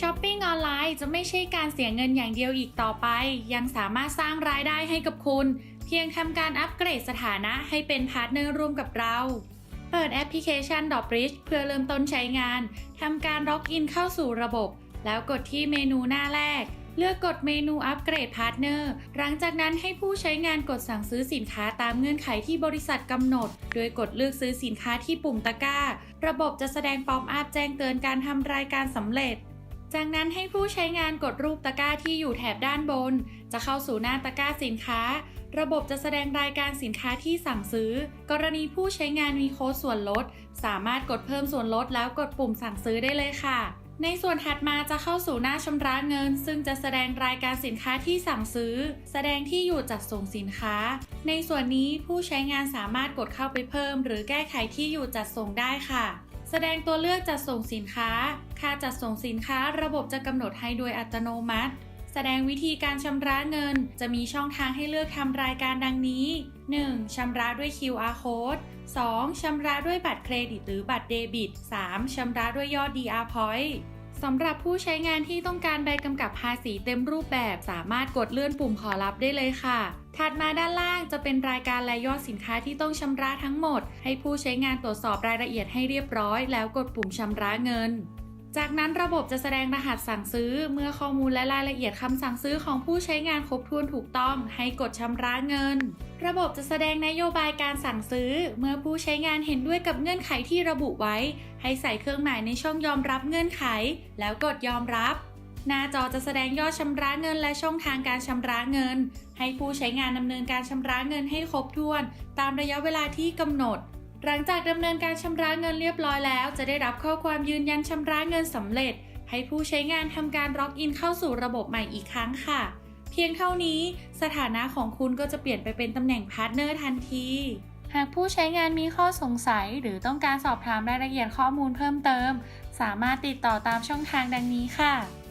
ช้อปปิ้งออนไลน์จะไม่ใช่การเสียเงินอย่างเดียวอีกต่อไป ยังสามารถสร้างรายได้ให้กับคุณ เพียงทำการอัปเกรดสถานะให้เป็นพาร์ทเนอร์ร่วมกับเรา เปิดแอปพลิเคชัน d o b r i d g e เพื่อเริ่มต้นใช้งานทำการล็อกอินเข้าสู่ระบบ แล้วกดที่เมนูหน้าแรก เลือกกดเมนูอัปเกรดพาร์ทเนอร์หลังจากนั้นให้ผู้ใช้งานกดสั่งซื้อสินค้าตามเงื่อนไขที่บริษัทกำหนด โดยกดเลือกซื้อสินค้าที่ปุ่มตะกร้า ระบบจะแสดงป๊อปอัพแจ้งเตือนการทำรายการสำเร็จ จากนั้นให้ผู้ใช้งานกดรูปตะกร้าที่อยู่แถบด้านบน จะเข้าสู่หน้าตะกร้าสินค้า ระบบจะแสดงรายการสินค้าที่สั่งซื้อ กรณีผู้ใช้งานมีโค้ดส่วนลด สามารถกดเพิ่มส่วนลดแล้วกดปุ่มสั่งซื้อได้เลยค่ะ ในส่วนถัดมาจะเข้าสู่หน้าชำระเงิน ซึ่งจะแสดงรายการสินค้าที่สั่งซื้อ แสดงที่อยู่จัดส่งสินค้า ในส่วนนี้ผู้ใช้งานสามารถกดเข้าไปเพิ่ม หรือแก้ไขที่อยู่จัดส่งได้ค่ะ แสดงตัวเลือกจัดส่งสินค้า ค่าจัดส่งสินค้าระบบจะกำหนดให้โดยอัตโนมัติ แสดงวิธีการชำระเงิน จะมีช่องทางให้เลือกทำรายการดังนี้ 1. ชำระด้วย QR code 2. ชำระด้วยบัตรเครดิตหรือบัตรเดบิต 3. ชำระด้วยยอด DR Point สำหรับผู้ใช้งานที่ต้องการใบกำกับภาษีเต็มรูปแบบสามารถกดเลื่อนปุ่มขอรับได้เลยค่ะ ถัดมาด้านล่างจะเป็นรายการและยอดสินค้าที่ต้องชำระทั้งหมด ให้ผู้ใช้งานตรวจสอบรายละเอียดให้เรียบร้อย แล้วกดปุ่มชำระเงิน จากนั้นระบบจะแสดงรหัสสั่งซื้อ เมื่อข้อมูลและรายละเอียดคำสั่งซื้อของผู้ใช้งานครบถ้วนถูกต้อง ให้กดชำระเงิน ระบบจะแสดงนโยบายการสั่งซื้อ เมื่อผู้ใช้งานเห็นด้วยกับเงื่อนไขที่ระบุไว้ ให้ใส่เครื่องหมายในช่องยอมรับเงื่อนไข แล้วกดยอมรับ หน้าจอจะแสดงยอดชำระเงินและช่องทางการชำระเงิน ให้ผู้ใช้งานดำเนินการชำระเงินให้ครบถ้วน ตามระยะเวลาที่กำหนด หลังจากดำเนินการชำระเงินเรียบร้อยแล้ว จะได้รับข้อความยืนยันชำระเงินสำเร็จ ให้ผู้ใช้งานทำการล็อกอินเข้าสู่ระบบใหม่อีกครั้งค่ะ เพียงเท่านี้สถานะของคุณก็จะเปลี่ยนไปเป็นตำแหน่งพาร์ทเนอร์ทันที หากผู้ใช้งานมีข้อสงสัย หรือต้องการสอบถามรายละเอียดข้อมูลเพิ่มเติม สามารถติดต่อตามช่องทางดังนี้ค่ะ